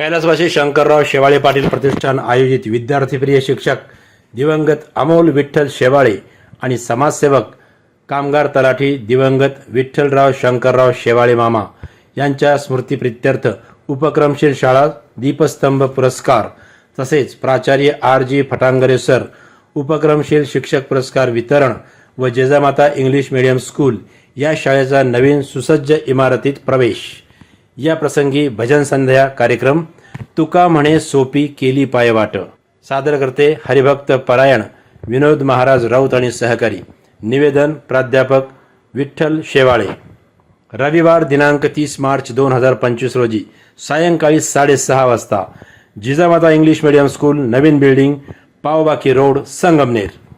कैलासवासी शंकरराव शेवाळे पाटील प्रतिष्ठान आयोजित विद्यार्थीप्रिय शिक्षक दिवंगत अमोल विठ्ठल शेवाळे आणि समाजसेवक कामगार तलाठी दिवंगत विठ्ठलराव शंकरराव शेवाळे मामा यांच्या स्मृतीप्रित्यर्थ उपक्रमशील शाळा दीपस्तंभ पुरस्कार तसेच प्राचार्य आर जी फटांगरे सर उपक्रमशील शिक्षक पुरस्कार वितरण व जेजामाता इंग्लिश मीडियम स्कूल या शाळेचा नवीन सुसज्ज इमारतीत प्रवेश. या प्रसंगी भजन संध्या कार्यक्रम तुका म्हणे सोपी केली पायवाट सादर करते हरिभक्त परायण विनोद महाराज राऊत आणि सहकारी. निवेदन प्राध्यापक विठ्ठल शेवाळे. रविवार दिनांक तीस मार्च दोन हजार पंचवीस रोजी सायंकाळी साडेसहा वाजता जिजामाता इंग्लिश मीडियम स्कूल नवीन बिल्डिंग पावबाकी रोड संगमनेर.